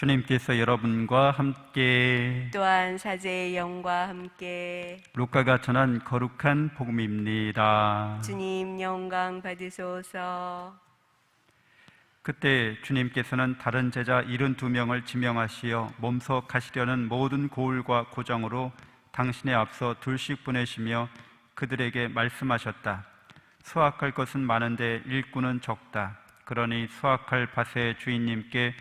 주님께서 여러분과 함께 또한 사제의 영과 함께 루카가 전한 거룩한 복음입니다. 주님 영광 받으소서. 그때 주님께서는 다른 제자 72명을 지명하시어 몸소 가시려는 모든 고을과 고장으로 당신의 앞서 둘씩 보내시며 그들에게 말씀하셨다. 수확할 것은 많은데 일꾼은 적다. 그러니 수확할 밭의 주인님께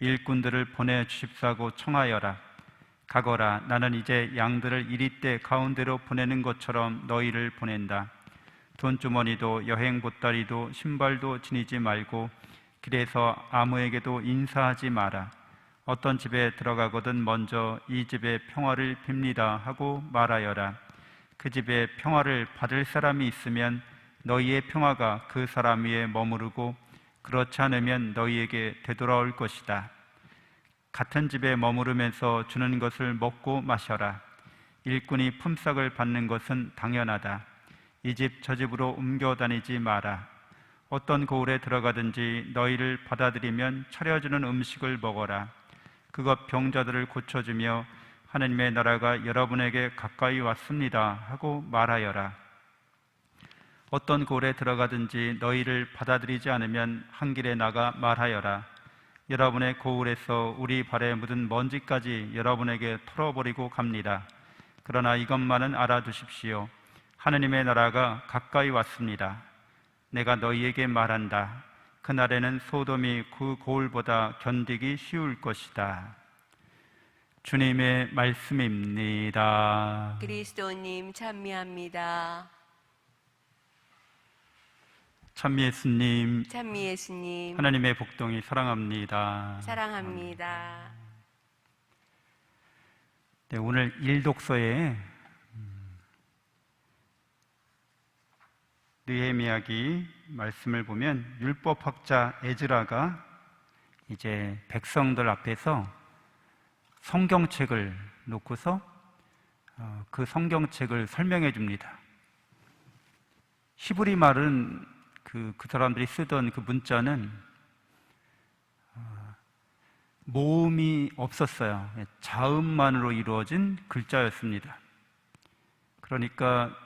일꾼들을 보내주십사고 청하여라. 가거라. 나는 이제 양들을 이리 때 가운데로 보내는 것처럼 너희를 보낸다. 돈주머니도 여행 보따리도 신발도 지니지 말고 길에서 아무에게도 인사하지 마라. 어떤 집에 들어가거든 먼저 이 집에 평화를 빕니다 하고 말하여라. 그 집에 평화를 받을 사람이 있으면 너희의 평화가 그 사람 위에 머무르고 그렇지 않으면 너희에게 되돌아올 것이다. 같은 집에 머무르면서 주는 것을 먹고 마셔라. 일꾼이 품삯을 받는 것은 당연하다. 이 집 저 집으로 옮겨 다니지 마라. 어떤 고을에 들어가든지 너희를 받아들이면 차려주는 음식을 먹어라. 그것 병자들을 고쳐주며 하느님의 나라가 여러분에게 가까이 왔습니다 하고 말하여라. 어떤 고을에 들어가든지 너희를 받아들이지 않으면 한 길에 나가 말하여라. 여러분의 고을에서 우리 발에 묻은 먼지까지 여러분에게 털어버리고 갑니다. 그러나 이것만은 알아두십시오. 하느님의 나라가 가까이 왔습니다. 내가 너희에게 말한다. 그날에는 소돔이 그 고을보다 견디기 쉬울 것이다. 주님의 말씀입니다. 그리스도님 찬미합니다. 참 예수님, 찬미 예수님 하나님의 복동이 사랑합니다. 사랑합니다. 네, 오늘 일독서에 음, 느헤미야기 말씀을 보면 율법학자 에즈라가 이제 백성들 앞에서 성경책을 놓고서 어, 그 성경책을 설명해 줍니다. 히브리 말은 그, 그 사람들이 쓰던 그 문자는 어, 모음이 없었어요. 자음만으로 이루어진 글자였습니다. 그러니까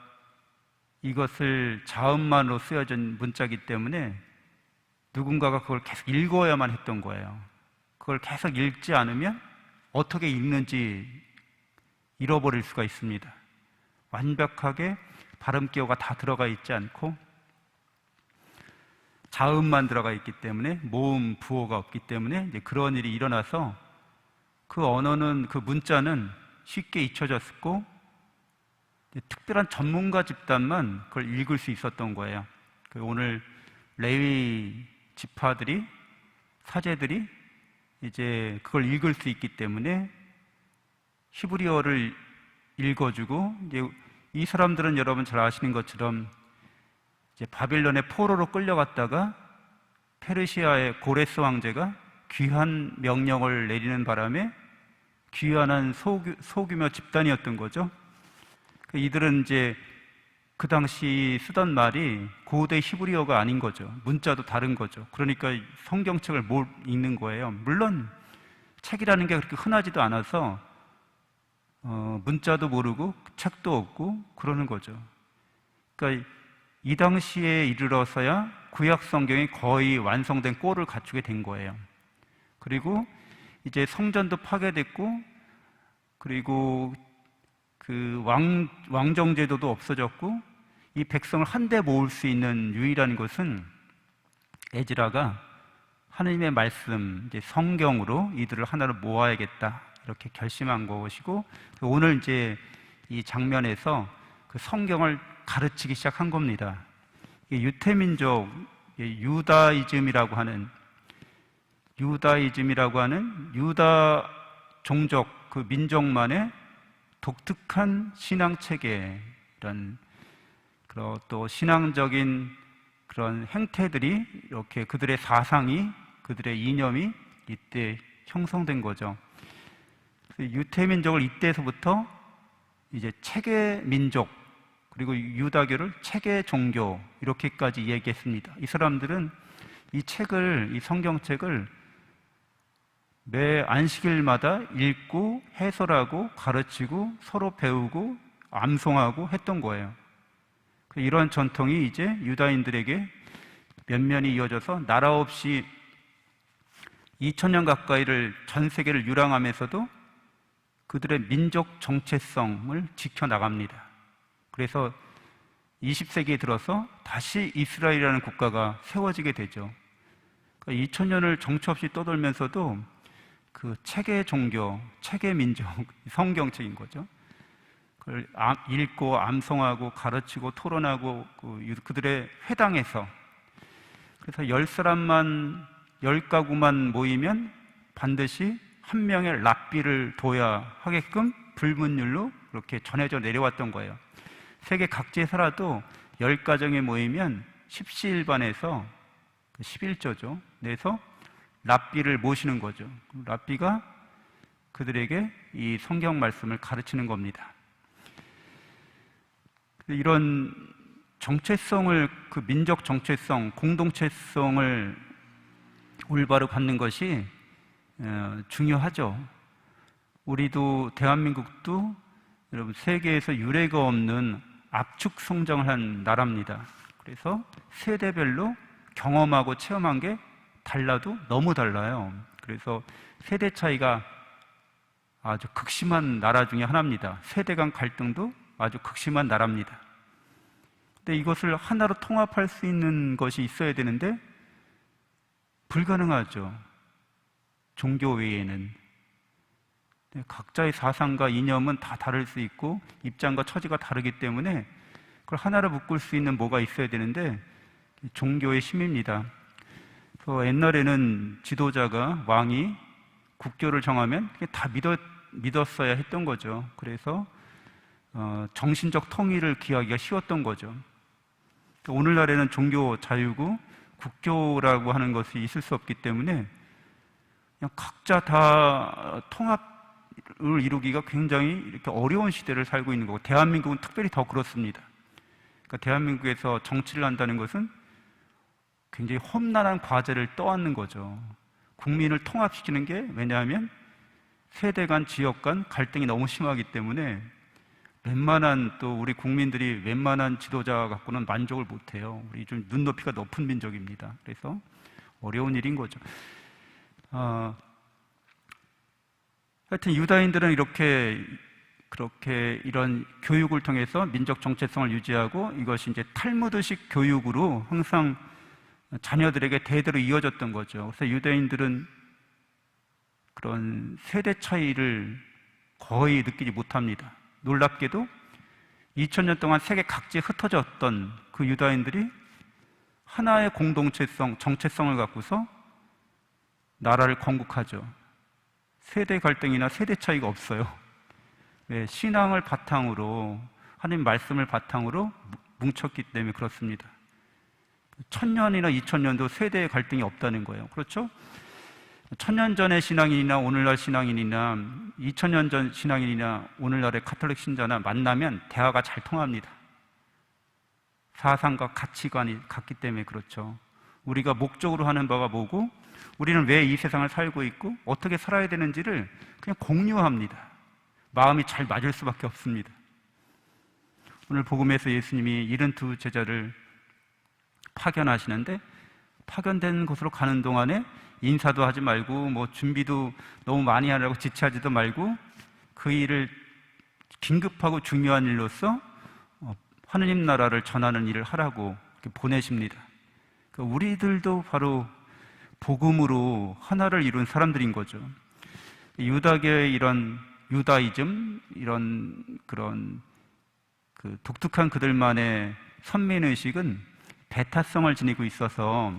이것을 자음만으로 쓰여진 문자이기 때문에 누군가가 그걸 계속 읽어야만 했던 거예요. 그걸 계속 읽지 않으면 어떻게 읽는지 잃어버릴 수가 있습니다. 완벽하게 발음 기호가 다 들어가 있지 않고 자음만 들어가 있기 때문에 모음 부호가 없기 때문에 이제 그런 일이 일어나서 그 언어는 그 문자는 쉽게 잊혀졌고 특별한 전문가 집단만 그걸 읽을 수 있었던 거예요. 그 오늘 레위 지파들이 사제들이 이제 그걸 읽을 수 있기 때문에 히브리어를 읽어주고 이제 이 사람들은 여러분 잘 아시는 것처럼 이제 바빌론의 포로로 끌려갔다가 페르시아의 고레스 왕제가 귀한 명령을 내리는 바람에 귀환한 소규, 소규모 집단이었던 거죠. 그 이들은 이제 그 당시 쓰던 말이 고대 히브리어가 아닌 거죠. 문자도 다른 거죠. 그러니까 성경책을 못 읽는 거예요. 물론 책이라는 게 그렇게 흔하지도 않아서 어, 문자도 모르고 책도 없고 그러는 거죠. 그러니까 이 당시에 이르러서야 구약 성경이 거의 완성된 꼴을 갖추게 된 거예요. 그리고 이제 성전도 파괴됐고 그리고 그 왕, 왕정 제도도 없어졌고 이 백성을 한데 모을 수 있는 유일한 것은 에즈라가 하느님의 말씀, 이제 성경으로 이들을 하나로 모아야겠다. 이렇게 결심한 것이고 오늘 이제 이 장면에서 그 성경을 가르치기 시작한 겁니다. 유태민족, 유다이즘이라고 하는 유다이즘이라고 하는 유다 종족 그 민족만의 독특한 신앙 체계 이런 그리고 또 신앙적인 그런 행태들이 이렇게 그들의 사상이 그들의 이념이 이때 형성된 거죠. 유태민족을 이때서부터 이제 체계 민족 그리고 유다교를 체계 종교 이렇게까지 얘기했습니다. 이 사람들은 이 책을 이 성경책을 매 안식일마다 읽고 해설하고 가르치고 서로 배우고 암송하고 했던 거예요. 그 이런 전통이 이제 유다인들에게 면면이 이어져서 나라 없이 2000년 가까이를 전 세계를 유랑하면서도 그들의 민족 정체성을 지켜나갑니다. 그래서 20세기에 들어서 다시 이스라엘이라는 국가가 세워지게 되죠. 그러니까 2000년을 정처 없이 떠돌면서도 그 체계 종교, 체계 민족, 성경책인 거죠. 그걸 암- 읽고 암송하고 가르치고 토론하고 그 유- 그들의 회당에서 그래서 열 사람만 열 가구만 모이면 반드시 한 명의 랍비를 둬야 하게끔 불문율로 그렇게 전해져 내려왔던 거예요. 세계 각지에 살아도 열 가정에 모이면 십시일반에서 그 11조죠. 내서 랍비를 모시는 거죠. 랍비가 그들에게 이 성경 말씀을 가르치는 겁니다. 이런 정체성을 그 민족 정체성, 공동체성을 올바로 갖는 것이 어, 중요하죠. 우리도 대한민국도 여러분 세계에서 유례가 없는 압축 성장을 한 나라입니다. 그래서 세대별로 경험하고 체험한 게 달라도 너무 달라요. 그래서 세대 차이가 아주 극심한 나라 중에 하나입니다. 세대 간 갈등도 아주 극심한 나라입니다. 근데 이것을 하나로 통합할 수 있는 것이 있어야 되는데 불가능하죠. 종교 외에는 네, 각자의 사상과 이념은 다 다를 수 있고 입장과 처지가 다르기 때문에 그걸 하나로 묶을 수 있는 뭐가 있어야 되는데 종교의 힘입니다. 그래서 옛날에는 지도자가 왕이 국교를 정하면 다 믿었, 믿었어야 했던 거죠. 그래서 어, 정신적 통일을 기하기가 쉬웠던 거죠. 오늘날에는 종교 자유고 국교라고 하는 것이 있을 수 없기 때문에 그냥 각자 다 통합 을 이루기가 굉장히 이렇게 어려운 시대를 살고 있는 거고 대한민국은 특별히 더 그렇습니다. 그러니까 대한민국에서 정치를 한다는 것은 굉장히 험난한 과제를 떠안는 거죠. 국민을 통합시키는 게 왜냐하면 세대 간, 지역 간 갈등이 너무 심하기 때문에 웬만한 또 우리 국민들이 웬만한 지도자 갖고는 만족을 못 해요. 우리 좀 눈높이가 높은 민족입니다. 그래서 어려운 일인 거죠. 어, 하여튼 유다인들은 이렇게 그렇게 이런 교육을 통해서 민족 정체성을 유지하고 이것이 이제 탈무드식 교육으로 항상 자녀들에게 대대로 이어졌던 거죠. 그래서 유대인들은 그런 세대 차이를 거의 느끼지 못합니다. 놀랍게도 2000년 동안 세계 각지에 흩어졌던 그 유다인들이 하나의 공동체성, 정체성을 갖고서 나라를 건국하죠. 세대 갈등이나 세대 차이가 없어요. 네, 신앙을 바탕으로, 하나님 말씀을 바탕으로 뭉쳤기 때문에 그렇습니다. 천년이나 이천년도 세대의 갈등이 없다는 거예요. 그렇죠? 천년 전의 신앙인이나 오늘날 신앙인이나 이천년 전 신앙인이나 오늘날의 카톨릭 신자나 만나면 대화가 잘 통합니다. 사상과 가치관이 같기 때문에 그렇죠. 우리가 목적으로 하는 바가 뭐고 우리는 왜 이 세상을 살고 있고 어떻게 살아야 되는지를 그냥 공유합니다. 마음이 잘 맞을 수밖에 없습니다. 오늘 복음에서 예수님이 72 제자를 파견하시는데 파견된 곳으로 가는 동안에 인사도 하지 말고 뭐 준비도 너무 많이 하라고 지체하지도 말고 그 일을 긴급하고 중요한 일로서 어, 하느님 나라를 전하는 일을 하라고 보내십니다. 그러니까 우리들도 바로 복음으로 하나를 이룬 사람들인 거죠. 유다계의 이런 유다이즘 이런 그런 그 독특한 그들만의 선민 의식은 배타성을 지니고 있어서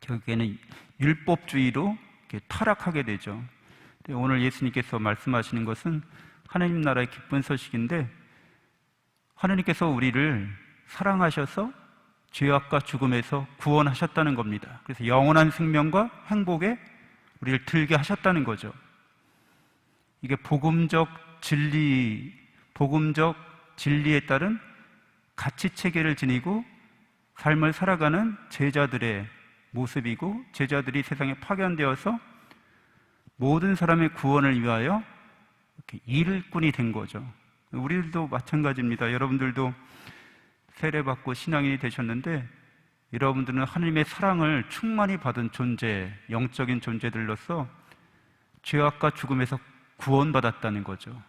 결국에는 율법주의로 타락하게 되죠. 오늘 예수님께서 말씀하시는 것은 하나님 나라의 기쁜 소식인데 하나님께서 우리를 사랑하셔서 죄악과 죽음에서 구원하셨다는 겁니다. 그래서 영원한 생명과 행복에 우리를 들게 하셨다는 거죠. 이게 복음적 진리, 복음적 진리에 따른 가치 체계를 지니고 삶을 살아가는 제자들의 모습이고 제자들이 세상에 파견되어서 모든 사람의 구원을 위하여 이렇게 일꾼이 된 거죠. 우리들도 마찬가지입니다. 여러분들도 세례받고 신앙인이 되셨는데 여러분들은 하나님의 사랑을 충만히 받은 존재, 영적인 존재들로서 죄악과 죽음에서 구원받았다는 거죠.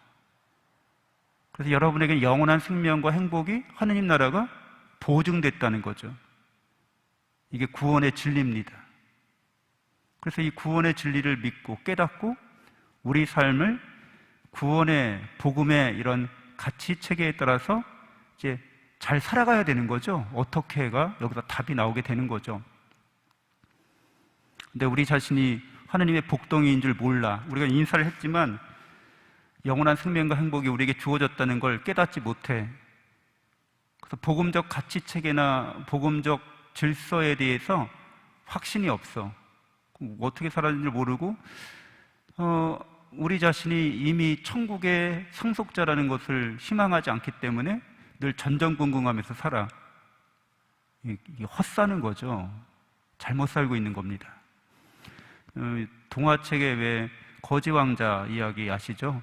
그래서 여러분에게 영원한 생명과 행복이 하느님 나라가 보증됐다는 거죠. 이게 구원의 진리입니다. 그래서 이 구원의 진리를 믿고 깨닫고 우리 삶을 구원의 복음의 이런 가치 체계에 따라서 이제 잘 살아가야 되는 거죠. 어떻게가 여기서 답이 나오게 되는 거죠. 근데 우리 자신이 하나님의 복덩이인 줄 몰라. 우리가 인사를 했지만 영원한 생명과 행복이 우리에게 주어졌다는 걸 깨닫지 못해. 그래서 복음적 가치 체계나 복음적 질서에 대해서 확신이 없어. 어떻게 살았는지 모르고, 어, 우리 자신이 이미 천국의 상속자라는 것을 희망하지 않기 때문에 늘 전전긍긍하면서 살아. 헛사는 거죠. 잘못 살고 있는 겁니다. 어, 동화책에 왜 거지 왕자 이야기 아시죠?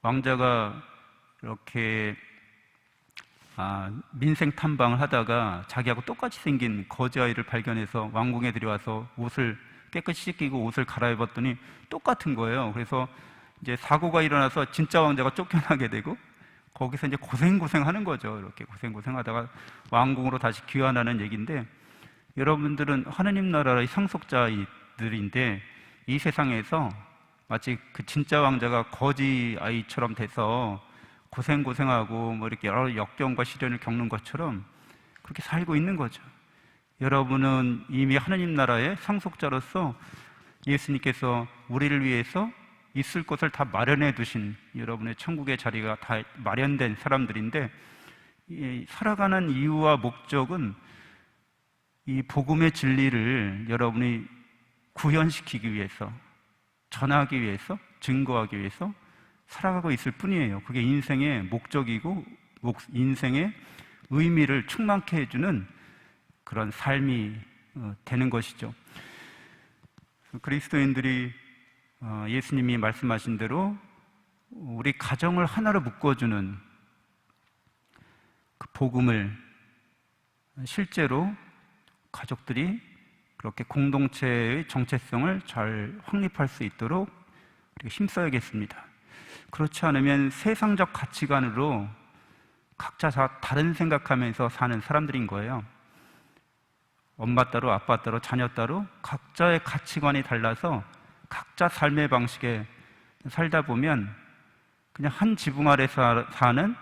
왕자가 이렇게 아, 민생 탐방을 하다가 자기하고 똑같이 생긴 거지 아이를 발견해서 왕궁에 들여와서 옷을 깨끗이 씻기고 옷을 갈아입었더니 똑같은 거예요. 그래서 이제 사고가 일어나서 진짜 왕자가 쫓겨나게 되고 거기서 이제 고생고생 하는 거죠. 이렇게 고생고생 하다가 왕궁으로 다시 귀환하는 얘기인데 여러분들은 하느님 나라의 상속자들인데 이 세상에서 마치 그 진짜 왕자가 거지 아이처럼 돼서 고생고생하고 뭐 이렇게 여러 역경과 시련을 겪는 것처럼 그렇게 살고 있는 거죠. 여러분은 이미 하느님 나라의 상속자로서 예수님께서 우리를 위해서 있을 것을 다 마련해 두신 여러분의 천국의 자리가 다 마련된 사람들인데 이 살아가는 이유와 목적은 이 복음의 진리를 여러분이 구현시키기 위해서 전하기 위해서 증거하기 위해서 살아가고 있을 뿐이에요. 그게 인생의 목적이고 목- 인생의 의미를 충만케 해주는 그런 삶이 어, 되는 것이죠. 그리스도인들이 어, 예수님이 말씀하신 대로 우리 가정을 하나로 묶어주는 그 복음을 실제로 가족들이 그렇게 공동체의 정체성을 잘 확립할 수 있도록 힘써야겠습니다. 그렇지 않으면 세상적 가치관으로 각자 다 다른 생각하면서 사는 사람들인 거예요. 엄마 따로 아빠 따로 자녀 따로 각자의 가치관이 달라서 각자 삶의 방식에 살다 보면 그냥 한 지붕 아래 사- 사는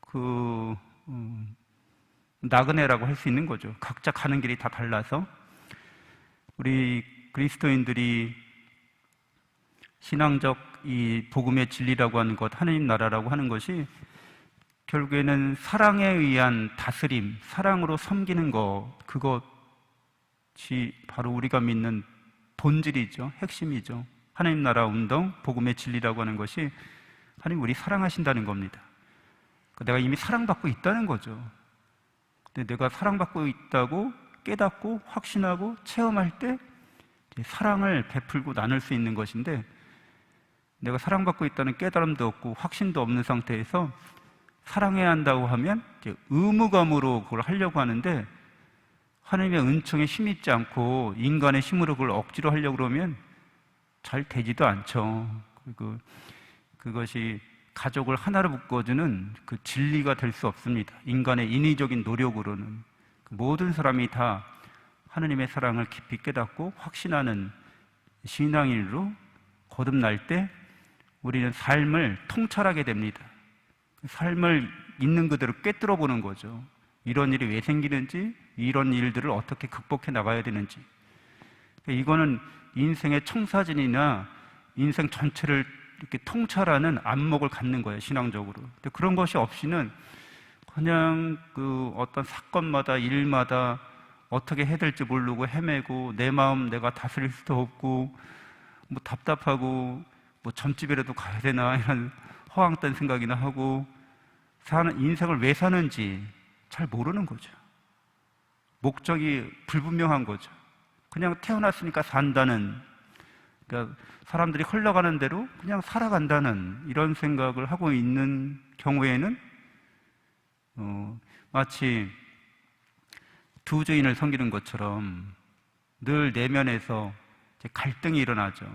그 음, 나그네라고 할 수 있는 거죠. 각자 가는 길이 다 달라서 우리 그리스도인들이 신앙적 이 복음의 진리라고 하는 것, 하느님 나라라고 하는 것이 결국에는 사랑에 의한 다스림, 사랑으로 섬기는 것, 그것이 바로 우리가 믿는 본질이죠. 핵심이죠. 하나님 나라 운동, 복음의 진리라고 하는 것이 하나님 우리 사랑하신다는 겁니다. 내가 이미 사랑받고 있다는 거죠. 근데 내가 사랑받고 있다고 깨닫고 확신하고 체험할 때 사랑을 베풀고 나눌 수 있는 것인데 내가 사랑받고 있다는 깨달음도 없고 확신도 없는 상태에서 사랑해야 한다고 하면 의무감으로 그걸 하려고 하는데 하나님의 은총에 힘 있지 않고 인간의 힘으로 그걸 억지로 하려고 그러면 잘 되지도 않죠. 그 그것이 가족을 하나로 묶어주는 그 진리가 될 수 없습니다. 인간의 인위적인 노력으로는 그 모든 사람이 다 하느님의 사랑을 깊이 깨닫고 확신하는 신앙인으로 거듭날 때 우리는 삶을 통찰하게 됩니다. 삶을 있는 그대로 꿰뚫어 보는 거죠. 이런 일이 왜 생기는지, 이런 일들을 어떻게 극복해 나가야 되는지. 이거는 인생의 청사진이나 인생 전체를 이렇게 통찰하는 안목을 갖는 거예요, 신앙적으로. 근데 그런 것이 없이는 그냥 그 어떤 사건마다 일마다 어떻게 해야 될지 모르고 헤매고 내 마음 내가 다스릴 수도 없고 뭐 답답하고 뭐 점집이라도 가야 되나 이런 허황된 생각이나 하고 사는 인생을 왜 사는지 잘 모르는 거죠. 목적이 불분명한 거죠. 그냥 태어났으니까 산다는 그러니까 사람들이 흘러가는 대로 그냥 살아간다는 이런 생각을 하고 있는 경우에는 어, 마치 두 주인을 섬기는 것처럼 늘 내면에서 갈등이 일어나죠.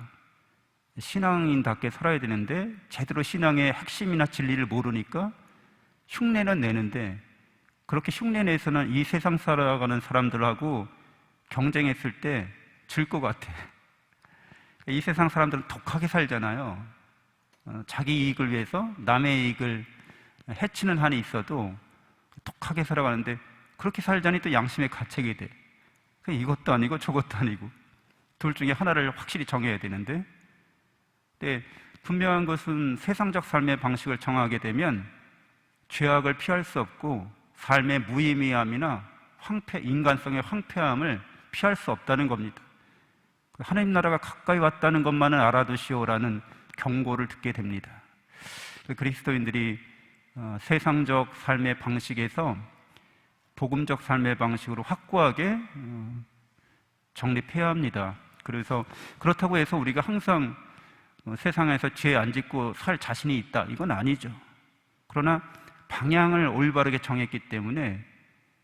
신앙인답게 살아야 되는데 제대로 신앙의 핵심이나 진리를 모르니까 흉내는 내는데 그렇게 흉내 내서는 이 세상 살아가는 사람들하고 경쟁했을 때 질 것 같아. 이 세상 사람들은 독하게 살잖아요. 어, 자기 이익을 위해서 남의 이익을 해치는 한이 있어도 독하게 살아가는데 그렇게 살자니 또 양심의 가책이 돼. 그 이것도 아니고 저것도 아니고 둘 중에 하나를 확실히 정해야 되는데 근데 분명한 것은 세상적 삶의 방식을 정하게 되면 죄악을 피할 수 없고 삶의 무의미함이나 황폐, 인간성의 황폐함을 피할 수 없다는 겁니다. 하나님 나라가 가까이 왔다는 것만은 알아두시오라는 경고를 듣게 됩니다. 그리스도인들이 어, 세상적 삶의 방식에서 복음적 삶의 방식으로 확고하게 어, 정립해야 합니다. 그래서 그렇다고 해서 우리가 항상 어, 세상에서 죄 안 짓고 살 자신이 있다. 이건 아니죠. 그러나 방향을 올바르게 정했기 때문에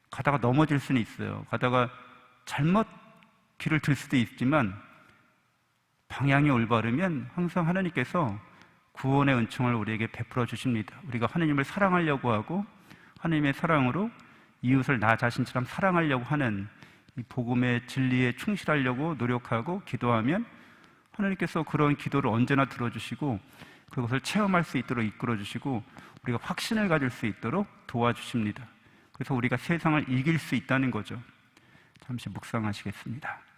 가다가 넘어질 수는 있어요. 가다가 잘못 길을 들 수도 있지만 방향이 올바르면 항상 하나님께서 구원의 은총을 우리에게 베풀어 주십니다. 우리가 하나님을 사랑하려고 하고 하나님의 사랑으로 이웃을 나 자신처럼 사랑하려고 하는 이 복음의 진리에 충실하려고 노력하고 기도하면 하나님께서 그런 기도를 언제나 들어주시고 그것을 체험할 수 있도록 이끌어 주시고 우리가 확신을 가질 수 있도록 도와주십니다. 그래서 우리가 세상을 이길 수 있다는 거죠. 잠시 묵상하시겠습니다.